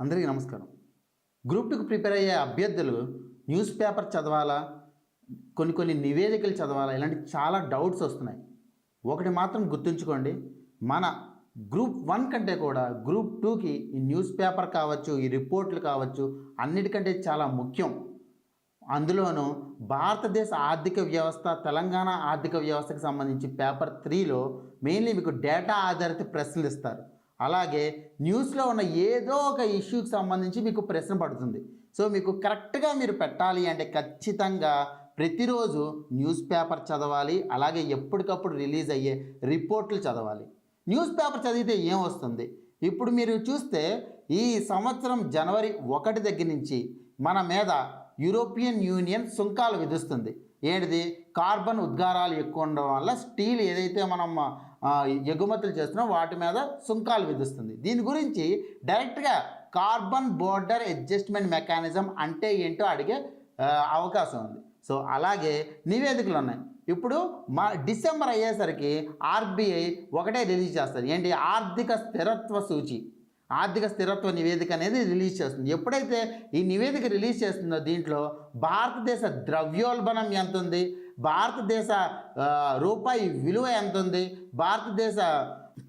అందరికీ నమస్కారం. గ్రూప్ టూకి ప్రిపేర్ అయ్యే అభ్యర్థులు న్యూస్ పేపర్ చదవాలా కొన్ని కొన్ని నివేదికలు చదవాలా ఇలాంటి చాలా డౌట్స్ వస్తున్నాయి. ఒకటి మాత్రం గుర్తుంచుకోండి మన గ్రూప్ వన్ కంటే కూడా గ్రూప్ టూకి ఈ న్యూస్ పేపర్ కావచ్చు ఈ రిపోర్ట్లు కావచ్చు అన్నిటికంటే చాలా ముఖ్యం. అందులోనూ భారతదేశ ఆర్థిక వ్యవస్థ తెలంగాణ ఆర్థిక వ్యవస్థకు సంబంధించి పేపర్ త్రీలో మెయిన్లీ మీకు డేటా ఆధారిత ప్రశ్నలు ఇస్తారు. అలాగే న్యూస్లో ఉన్న ఏదో ఒక ఇష్యూకి సంబంధించి మీకు ప్రశ్న పడుతుంది. సో మీకు కరెక్ట్గా మీరు పెట్టాలి అంటే ఖచ్చితంగా ప్రతిరోజు న్యూస్ పేపర్ చదవాలి అలాగే ఎప్పటికప్పుడు రిలీజ్ అయ్యే రిపోర్ట్లు చదవాలి. న్యూస్ పేపర్ చదివితే ఏం వస్తుంది? ఇప్పుడు మీరు చూస్తే ఈ సంవత్సరం జనవరి ఒకటి దగ్గర నుంచి మన మీద యూరోపియన్ యూనియన్ సుంకాలు విధిస్తుంది. ఏంటిది? కార్బన్ ఉద్గారాలు ఎక్కువ ఉండడం వల్ల స్టీల్ ఏదైతే మనం ఎగుమతులు చేస్తున్నాం వాటి మీద సుంకాలు విధిస్తుంది. దీని గురించి డైరెక్ట్గా కార్బన్ బోర్డర్ అడ్జస్ట్మెంట్ మెకానిజం అంటే ఏంటో అడిగే అవకాశం ఉంది. సో అలాగే నివేదికలు ఉన్నాయి. ఇప్పుడు మా డిసెంబర్ అయ్యేసరికి ఆర్బీఐ ఒకటే రిలీజ్ చేస్తారు ఏంటి? ఆర్థిక స్థిరత్వ సూచి. ఆర్థిక స్థిరత్వ నివేదిక అనేది రిలీజ్ చేస్తుంది. ఎప్పుడైతే ఈ నివేదిక రిలీజ్ చేస్తుందో దీంట్లో భారతదేశ ద్రవ్యోల్బణం ఎంత ఉంది భారతదేశ రూపాయి విలువ ఎంత ఉంది భారతదేశ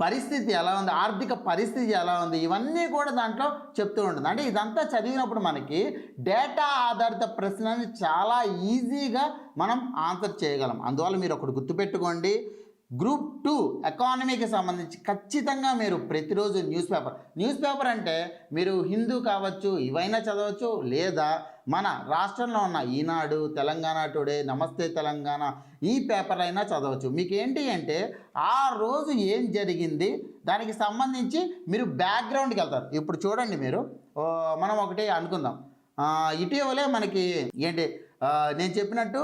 పరిస్థితి ఎలా ఉంది? ఆర్థిక పరిస్థితి ఎలా ఉంది? ఇవన్నీ కూడా దాంట్లో చెప్తూ ఉంటుంది. అంటే ఇదంతా చదివినప్పుడు మనకి డేటా ఆధారిత ప్రశ్నని చాలా ఈజీగా మనం ఆన్సర్ చేయగలం. అందువల్ల మీరు ఒకటి గుర్తుపెట్టుకోండి. గ్రూప్ టూ ఎకానమీకి సంబంధించి ఖచ్చితంగా మీరు ప్రతిరోజు న్యూస్ పేపర్. న్యూస్ పేపర్ అంటే మీరు హిందూ కావచ్చు ఇవైనా చదవచ్చు లేదా మన రాష్ట్రంలో ఉన్న ఈనాడు తెలంగాణ టుడే నమస్తే తెలంగాణ ఈ పేపర్ అయినా చదవచ్చు. మీకు ఏంటి అంటే ఆ రోజు ఏం జరిగింది దానికి సంబంధించి మీరు బ్యాక్గ్రౌండ్కి వెళ్తారు. ఇప్పుడు చూడండి మీరు మనం ఒకటి అనుకుందాం. ఇటీవలే మనకి ఏంటి నేను చెప్పినట్టు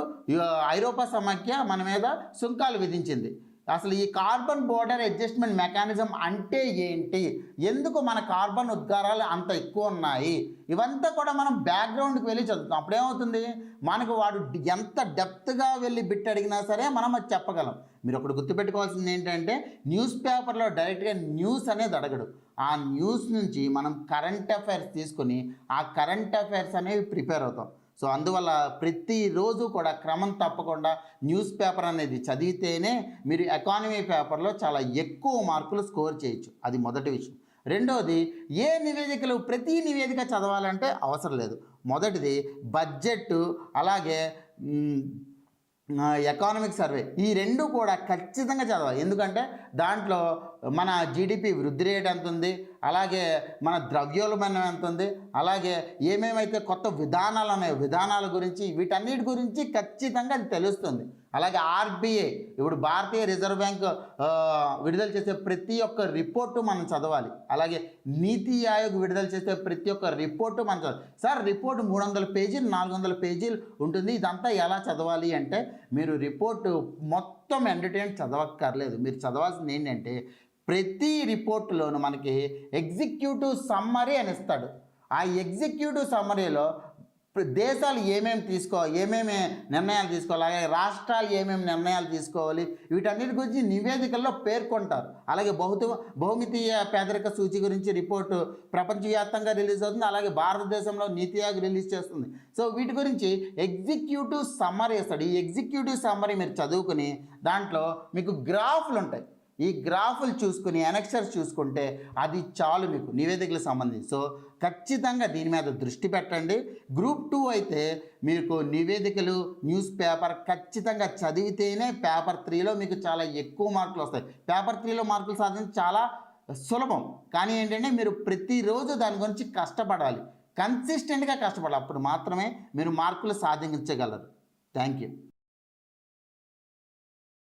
ఐరోపా సమాఖ్య మన మీద సుంకాలు విధించింది. అసలు ఈ కార్బన్ బోర్డర్ అడ్జస్ట్మెంట్ మెకానిజం అంటే ఏంటి? ఎందుకు మన కార్బన్ ఉద్గారాలు అంత ఎక్కువ ఉన్నాయి? ఇవంతా కూడా మనం బ్యాక్గ్రౌండ్కి వెళ్ళి చదువుతాం. అప్పుడేమవుతుంది? మనకు వాడు ఎంత డెప్త్గా వెళ్ళి బిట్ అడిగినా సరే మనం అది చెప్పగలం. మీరు ఒకటి గుర్తుపెట్టుకోవాల్సింది ఏంటంటే న్యూస్ పేపర్లో డైరెక్ట్గా న్యూస్ అనేది అడగడు. ఆ న్యూస్ నుంచి మనం కరెంట్ అఫైర్స్ తీసుకొని ఆ కరెంట్ అఫైర్స్ అనేవి ప్రిపేర్ అవుతాం. సో అందువల్ల ప్రతిరోజు కూడా క్రమం తప్పకుండా న్యూస్ పేపర్ అనేది చదివితేనే మీరు ఎకానమీ పేపర్లో చాలా ఎక్కువ మార్కులు స్కోర్ చేయొచ్చు. అది మొదటి విషయం. రెండవది ఏ నివేదికలు ప్రతి నివేదిక చదవాలంటే అవసరం లేదు. మొదటిది బడ్జెట్ అలాగే ఎకానమిక్ సర్వే. ఈ రెండు కూడా ఖచ్చితంగా చదవాలి. ఎందుకంటే దాంట్లో మన జీడిపి వృద్ధి రేట్ ఎంత ఉంది? అలాగే మన ద్రవ్యోల్బణం ఎంత ఉంది? అలాగే ఏమేమైతే కొత్త విధానాలు ఉన్నాయో విధానాల గురించి వీటన్నిటి గురించి ఖచ్చితంగా అది తెలుస్తుంది. అలాగే ఆర్బీఐ ఇప్పుడు భారతీయ రిజర్వ్ బ్యాంక్ విడుదల చేసే ప్రతి ఒక్క రిపోర్టు మనం చదవాలి. అలాగే నీతి ఆయోగ్ విడుదల చేసే ప్రతి ఒక్క రిపోర్టు మనం చదవాలి. సార్ రిపోర్ట్ మూడు వందల పేజీలు నాలుగు వందల పేజీలు ఉంటుంది. ఇదంతా ఎలా చదవాలి అంటే మీరు రిపోర్టు మొత్తం ఎంటర్టైన్ చదవక్కర్లేదు. మీరు చదవాల్సింది ఏంటంటే ప్రతి రిపోర్టులోను మనకి ఎగ్జిక్యూటివ్ సమ్మరీ అని ఇస్తాడు. ఆ ఎగ్జిక్యూటివ్ సమ్మరీలో ప్ర- దేశాలు ఏమేమి తీసుకో ఏమేమి నిర్ణయాలు తీసుకోవాలి అలాగే రాష్ట్రాలు ఏమేమి నిర్ణయాలు తీసుకోవాలి వీటన్నిటి గురించి నివేదికల్లో పేర్కొంటారు. అలాగే బహుత బహుమితీయ పేదరిక సూచి గురించి రిపోర్టు ప్రపంచవ్యాప్తంగా రిలీజ్ అవుతుంది అలాగే భారతదేశంలో నీతి ఆయోగ్ రిలీజ్ చేస్తుంది. సో వీటి గురించి ఎగ్జిక్యూటివ్ సమ్మరీ ఇస్తాడు. ఈ ఎగ్జిక్యూటివ్ సమ్మరీ మీరు చదువుకుని దాంట్లో మీకు గ్రాఫ్లు ఉంటాయి ఈ గ్రాఫులు చూసుకుని ఎనెక్సర్స్ చూసుకుంటే అది చాలు మీకు నివేదికలకు సంబంధించి. సో ఖచ్చితంగా దీని మీద దృష్టి పెట్టండి. గ్రూప్ టూ అయితే మీకు నివేదికలు న్యూస్ పేపర్ ఖచ్చితంగా చదివితేనే పేపర్ త్రీలో మీకు చాలా ఎక్కువ మార్కులు వస్తాయి. పేపర్ త్రీలో మార్కులు సాధించడం చాలా సులభం. కానీ ఏంటంటే మీరు ప్రతిరోజు దాని గురించి కష్టపడాలి. కన్సిస్టెంట్గా కష్టపడాలి. అప్పుడు మాత్రమే మీరు మార్కులు సాధించగలరు. Thank you